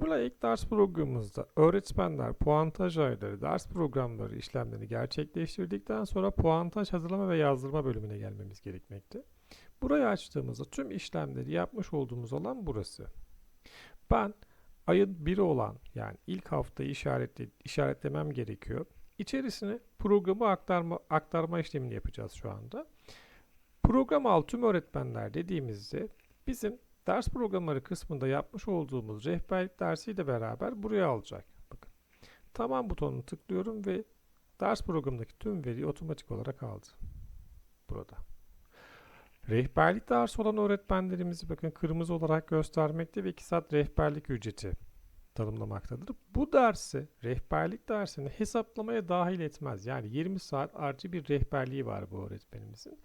Formula Ek ders programımızda öğretmenler puantaj ayarları, ders programları işlemlerini gerçekleştirdikten sonra puantaj hazırlama ve yazdırma bölümüne gelmemiz gerekmekte. Burayı açtığımızda tüm işlemleri yapmış olduğumuz alan burası. Ben ayın biri olan yani ilk haftayı işaretle, işaretlemem gerekiyor. İçerisine programı aktarma, aktarma işlemini yapacağız şu anda. Program al tüm öğretmenler dediğimizde bizim ders programları kısmında yapmış olduğumuz rehberlik dersiyle beraber buraya alacak. Bakın. Tamam butonunu tıklıyorum ve ders programındaki tüm veriyi otomatik olarak aldı. Burada. Rehberlik dersi olan öğretmenlerimizi bakın kırmızı olarak göstermekte ve 2 saat rehberlik ücreti tanımlamaktadır. Bu dersi, rehberlik dersini hesaplamaya dahil etmez. Yani 20 saat artı bir rehberliği var bu öğretmenimizin.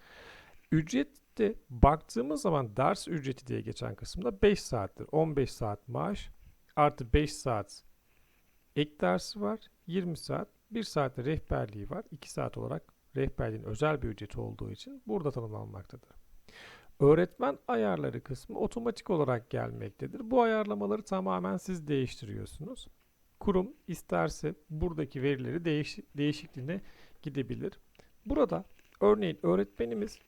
Ücrette baktığımız zaman ders ücreti diye geçen kısımda 5 saattir. 15 saat maaş artı 5 saat ek dersi var. 20 saat. 1 saatte rehberliği var. 2 saat olarak rehberliğin özel bir ücreti olduğu için burada tanımlanmaktadır. Öğretmen ayarları kısmı otomatik olarak gelmektedir. Bu ayarlamaları tamamen siz değiştiriyorsunuz. Kurum isterse buradaki verileri değiş değişikliğine gidebilir. Burada örneğin öğretmenimiz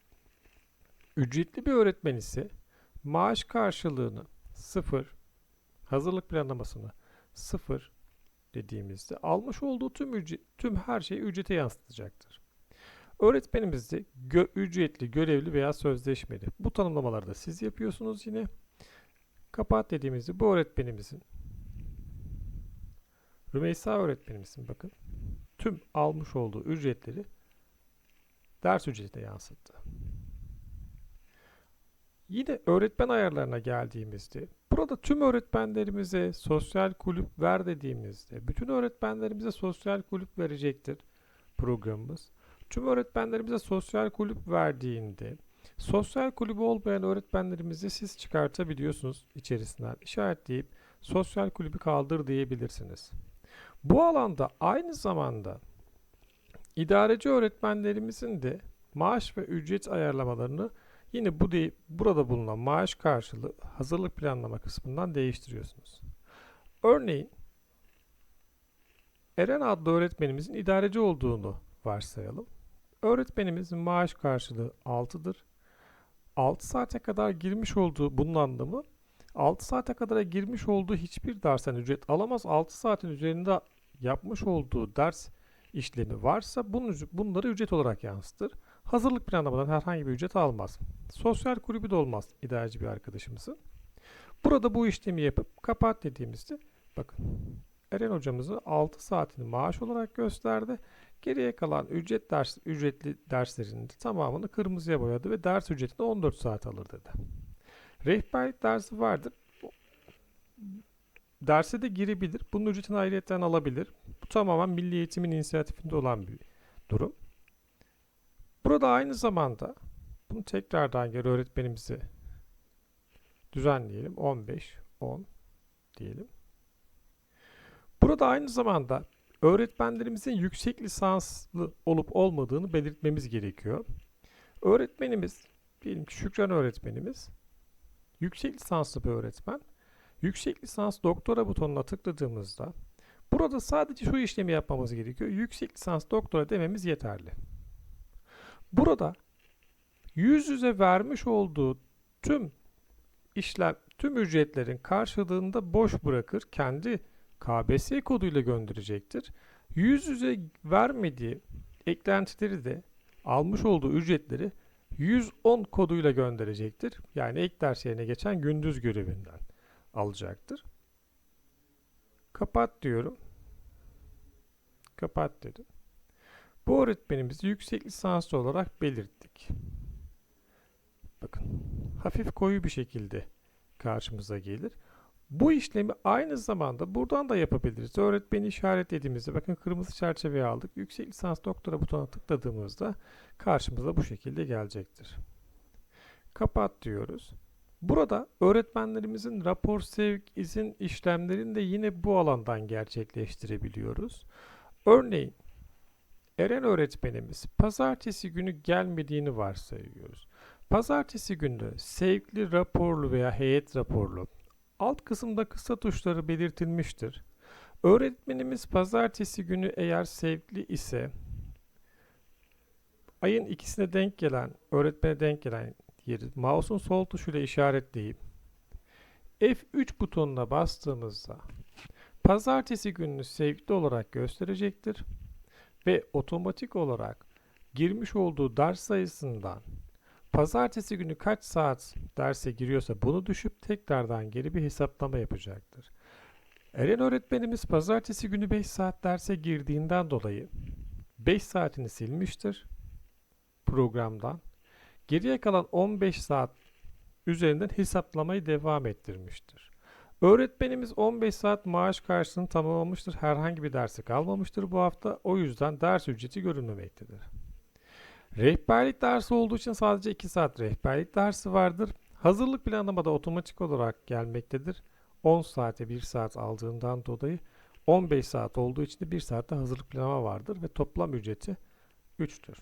ücretli bir öğretmen ise maaş karşılığını sıfır, hazırlık planlamasını sıfır dediğimizde almış olduğu tüm ücret, tüm her şeyi ücrete yansıtacaktır. Öğretmenimiz de gö ücretli, görevli veya sözleşmeli. Bu tanımlamaları da siz yapıyorsunuz yine. Kapat dediğimizde bu öğretmenimizin Rümeysa öğretmenimizin bakın tüm almış olduğu ücretleri ders ücretine yansıttı. Yine öğretmen ayarlarına geldiğimizde burada tüm öğretmenlerimize sosyal kulüp ver dediğimizde bütün öğretmenlerimize sosyal kulüp verecektir programımız. Tüm öğretmenlerimize sosyal kulüp verdiğinde sosyal kulübü olmayan öğretmenlerimizi siz çıkartabiliyorsunuz içerisinden işaretleyip sosyal kulübü kaldır diyebilirsiniz. Bu alanda aynı zamanda idareci öğretmenlerimizin de maaş ve ücret ayarlamalarını Yine bu de, burada bulunan maaş karşılığı hazırlık planlama kısmından değiştiriyorsunuz. Örneğin Eren adlı öğretmenimizin idareci olduğunu varsayalım. Öğretmenimizin maaş karşılığı 6'dır. 6 saate kadar girmiş olduğu bunun anlamı 6 saate kadar girmiş olduğu hiçbir dersten ücret alamaz. 6 saatin üzerinde yapmış olduğu ders işlemi varsa bunları ücret olarak yansıtır. Hazırlık planlamadan herhangi bir ücret almaz. Sosyal kulübü de olmaz idareci bir arkadaşımızın. Burada bu işlemi yapıp kapat dediğimizde bakın Eren hocamızı 6 saatini maaş olarak gösterdi. Geriye kalan ücret ders, ücretli derslerinin de tamamını kırmızıya boyadı ve ders ücretini 14 saat alır dedi. Rehberlik dersi vardır. Derse de girebilir. Bunun ücretini ayrıyetten alabilir. Bu tamamen Milli Eğitim'in inisiyatifinde olan bir durum. Burada aynı zamanda bunu tekrardan geri öğretmenimizi düzenleyelim. 15, 10 diyelim. Burada aynı zamanda öğretmenlerimizin yüksek lisanslı olup olmadığını belirtmemiz gerekiyor. Öğretmenimiz, diyelim ki Şükran öğretmenimiz, yüksek lisanslı bir öğretmen. Yüksek lisans doktora butonuna tıkladığımızda burada sadece şu işlemi yapmamız gerekiyor. Yüksek lisans doktora dememiz yeterli. Burada yüz yüze vermiş olduğu tüm işlem, tüm ücretlerin karşılığında boş bırakır. Kendi KBS koduyla gönderecektir. Yüz yüze vermediği eklentileri de almış olduğu ücretleri 110 koduyla gönderecektir. Yani ek ders yerine geçen gündüz görevinden alacaktır. Kapat diyorum. Kapat dedim. Bu öğretmenimizi yüksek lisanslı olarak belirttik. Bakın hafif koyu bir şekilde karşımıza gelir. Bu işlemi aynı zamanda buradan da yapabiliriz. Öğretmeni işaretlediğimizde bakın kırmızı çerçeveye aldık. Yüksek lisans doktora butonuna tıkladığımızda karşımıza bu şekilde gelecektir. Kapat diyoruz. Burada öğretmenlerimizin rapor sevk izin işlemlerini de yine bu alandan gerçekleştirebiliyoruz. Örneğin Eren öğretmenimiz pazartesi günü gelmediğini varsayıyoruz. Pazartesi günü sevkli raporlu veya heyet raporlu alt kısımda kısa tuşları belirtilmiştir. Öğretmenimiz pazartesi günü eğer sevkli ise ayın ikisine denk gelen, öğretmene denk gelen yeri mouse'un sol tuşuyla işaretleyip F3 butonuna bastığımızda pazartesi gününü sevkli olarak gösterecektir ve otomatik olarak girmiş olduğu ders sayısından pazartesi günü kaç saat derse giriyorsa bunu düşüp tekrardan geri bir hesaplama yapacaktır. Eren öğretmenimiz pazartesi günü 5 saat derse girdiğinden dolayı 5 saatini silmiştir programdan. Geriye kalan 15 saat üzerinden hesaplamayı devam ettirmiştir. Öğretmenimiz 15 saat maaş karşılığını tamamlamıştır. Herhangi bir dersi kalmamıştır bu hafta. O yüzden ders ücreti görülmemektedir. Rehberlik dersi olduğu için sadece 2 saat rehberlik dersi vardır. Hazırlık planlamada otomatik olarak gelmektedir. 10 saate 1 saat aldığından dolayı 15 saat olduğu için de 1 saatte hazırlık planlama vardır ve toplam ücreti 3'tür.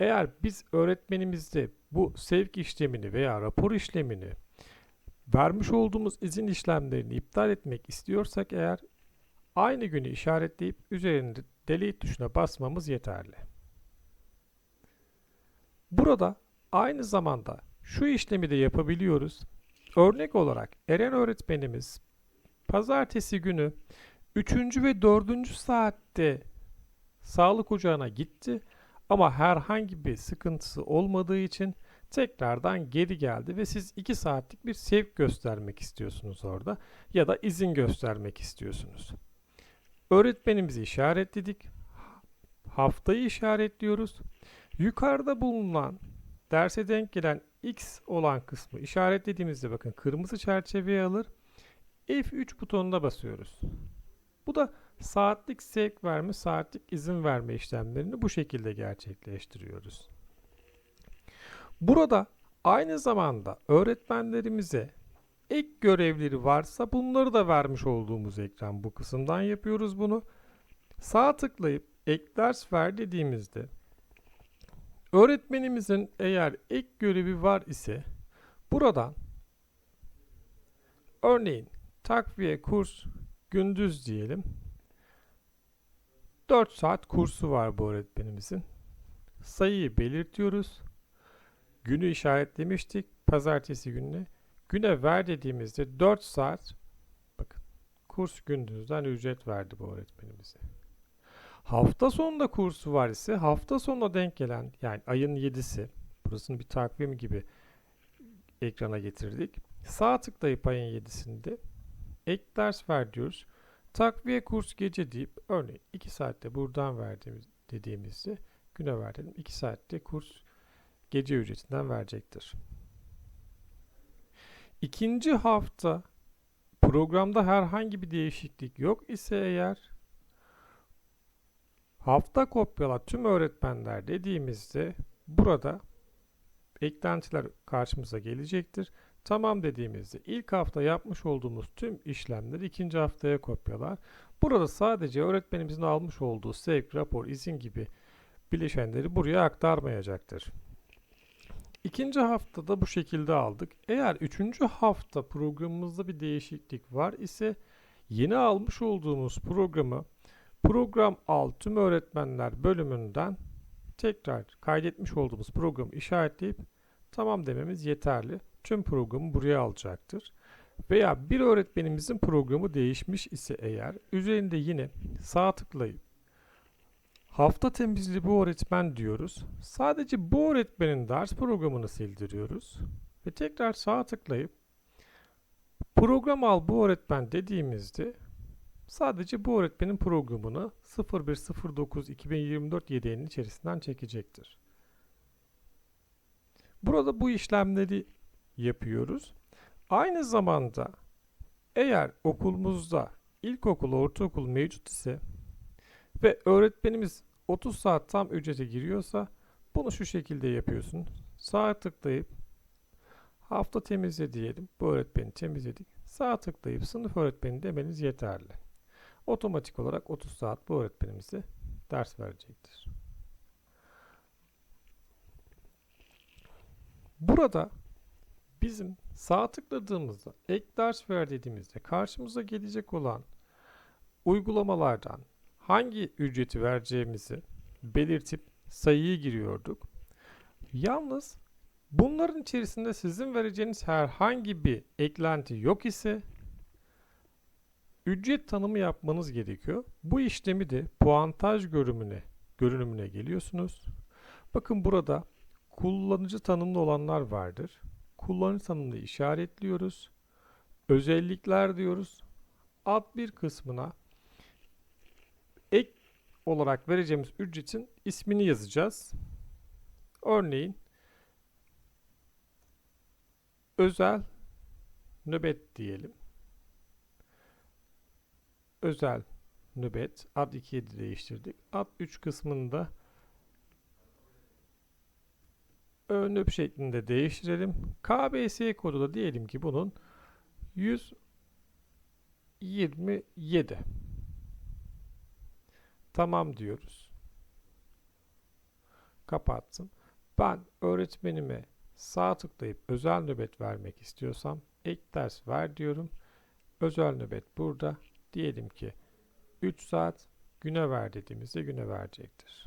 Eğer biz öğretmenimizde bu sevk işlemini veya rapor işlemini vermiş olduğumuz izin işlemlerini iptal etmek istiyorsak eğer aynı günü işaretleyip üzerinde delete tuşuna basmamız yeterli. Burada aynı zamanda şu işlemi de yapabiliyoruz. Örnek olarak Eren öğretmenimiz pazartesi günü 3. ve 4. saatte sağlık ocağına gitti ama herhangi bir sıkıntısı olmadığı için tekrardan geri geldi ve siz 2 saatlik bir sevk göstermek istiyorsunuz orada ya da izin göstermek istiyorsunuz. Öğretmenimizi işaretledik. Haftayı işaretliyoruz. Yukarıda bulunan derse denk gelen X olan kısmı işaretlediğimizde bakın kırmızı çerçeveye alır. F3 butonuna basıyoruz. Bu da saatlik sevk verme, saatlik izin verme işlemlerini bu şekilde gerçekleştiriyoruz. Burada aynı zamanda öğretmenlerimize ek görevleri varsa bunları da vermiş olduğumuz ekran bu kısımdan yapıyoruz bunu. Sağ tıklayıp ek ders ver dediğimizde öğretmenimizin eğer ek görevi var ise buradan örneğin takviye kurs gündüz diyelim 4 saat kursu var bu öğretmenimizin. Sayıyı belirtiyoruz. Günü işaretlemiştik. Pazartesi gününe. Güne ver dediğimizde 4 saat bakın kurs gündüzden ücret verdi bu öğretmenimize. Hafta sonunda kursu var ise hafta sonuna denk gelen yani ayın 7'si burasını bir takvim gibi ekrana getirdik. Sağ tıklayıp ayın 7'sinde ek ders ver diyoruz. Takviye kurs gece deyip örneğin 2 saatte buradan verdiğimiz dediğimizde güne verdim 2 saatte kurs gece ücretinden verecektir. İkinci hafta programda herhangi bir değişiklik yok ise eğer hafta kopyala tüm öğretmenler dediğimizde burada eklentiler karşımıza gelecektir. Tamam dediğimizde ilk hafta yapmış olduğumuz tüm işlemleri ikinci haftaya kopyalar. Burada sadece öğretmenimizin almış olduğu sevk, rapor, izin gibi bileşenleri buraya aktarmayacaktır. İkinci haftada bu şekilde aldık. Eğer üçüncü hafta programımızda bir değişiklik var ise yeni almış olduğumuz programı program al tüm öğretmenler bölümünden tekrar kaydetmiş olduğumuz programı işaretleyip tamam dememiz yeterli tüm programı buraya alacaktır. Veya bir öğretmenimizin programı değişmiş ise eğer üzerinde yine sağ tıklayıp hafta temizliği bu öğretmen diyoruz. Sadece bu öğretmenin ders programını sildiriyoruz. Ve tekrar sağ tıklayıp program al bu öğretmen dediğimizde sadece bu öğretmenin programını 0109-2024 yedeğinin içerisinden çekecektir. Burada bu işlemleri yapıyoruz. Aynı zamanda eğer okulumuzda ilkokul, ortaokul mevcut ise ve öğretmenimiz 30 saat tam ücrete giriyorsa bunu şu şekilde yapıyorsun. Sağ tıklayıp hafta temizle diyelim. Bu öğretmeni temizledik. Sağ tıklayıp sınıf öğretmeni demeniz yeterli. Otomatik olarak 30 saat bu öğretmenimize ders verecektir. Burada bizim Sağ tıkladığımızda ek ders ver dediğimizde karşımıza gelecek olan uygulamalardan hangi ücreti vereceğimizi belirtip sayıyı giriyorduk. Yalnız bunların içerisinde sizin vereceğiniz herhangi bir eklenti yok ise ücret tanımı yapmanız gerekiyor. Bu işlemi de puantaj görünümüne, görünümüne geliyorsunuz. Bakın burada kullanıcı tanımlı olanlar vardır. Kullanıcı tanımını işaretliyoruz. Özellikler diyoruz. Alt bir kısmına olarak vereceğimiz ücretin ismini yazacağız. Örneğin özel nöbet diyelim. Özel nöbet ad 2'ye de değiştirdik. Ad 3 kısmında önlüp şeklinde değiştirelim. KBS kodu da diyelim ki bunun 127. Tamam diyoruz. Kapattım. Ben öğretmenime sağ tıklayıp özel nöbet vermek istiyorsam ek ders ver diyorum. Özel nöbet burada. Diyelim ki 3 saat güne ver dediğimizde güne verecektir.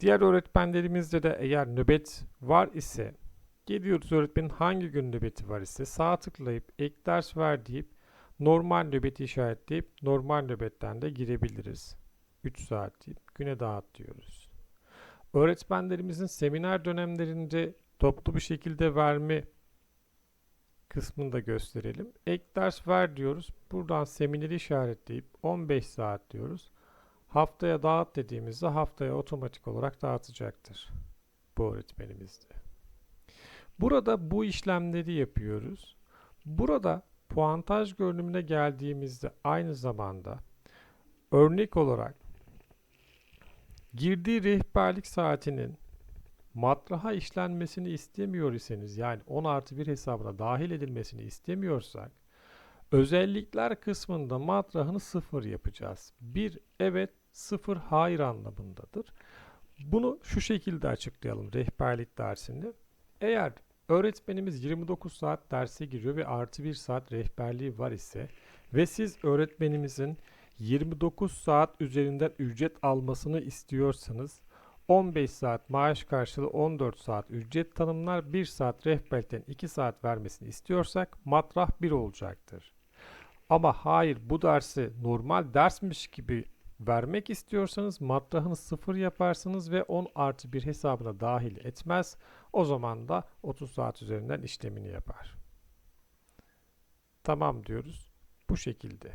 Diğer öğretmenlerimizde de eğer nöbet var ise geliyoruz öğretmenin hangi gün nöbeti var ise sağ tıklayıp ek ders ver deyip normal nöbeti işaretleyip normal nöbetten de girebiliriz. 3 saat deyip güne dağıt diyoruz. Öğretmenlerimizin seminer dönemlerinde toplu bir şekilde verme kısmını da gösterelim. Ek ders ver diyoruz. Buradan semineri işaretleyip 15 saat diyoruz. Haftaya dağıt dediğimizde haftaya otomatik olarak dağıtacaktır. Bu öğretmenimizde. Burada bu işlemleri yapıyoruz. Burada puantaj görünümüne geldiğimizde aynı zamanda örnek olarak girdiği rehberlik saatinin matraha işlenmesini istemiyor iseniz yani 10 artı 1 hesabına dahil edilmesini istemiyorsak özellikler kısmında matrahını sıfır yapacağız. Bir evet sıfır hayır anlamındadır. Bunu şu şekilde açıklayalım rehberlik dersinde. Eğer öğretmenimiz 29 saat derse giriyor ve artı 1 saat rehberliği var ise ve siz öğretmenimizin 29 saat üzerinden ücret almasını istiyorsanız 15 saat maaş karşılığı 14 saat ücret tanımlar 1 saat rehberlikten 2 saat vermesini istiyorsak matrah 1 olacaktır. Ama hayır bu dersi normal dersmiş gibi vermek istiyorsanız matrahını 0 yaparsınız ve 10 artı 1 hesabına dahil etmez. O zaman da 30 saat üzerinden işlemini yapar. Tamam diyoruz. Bu şekilde.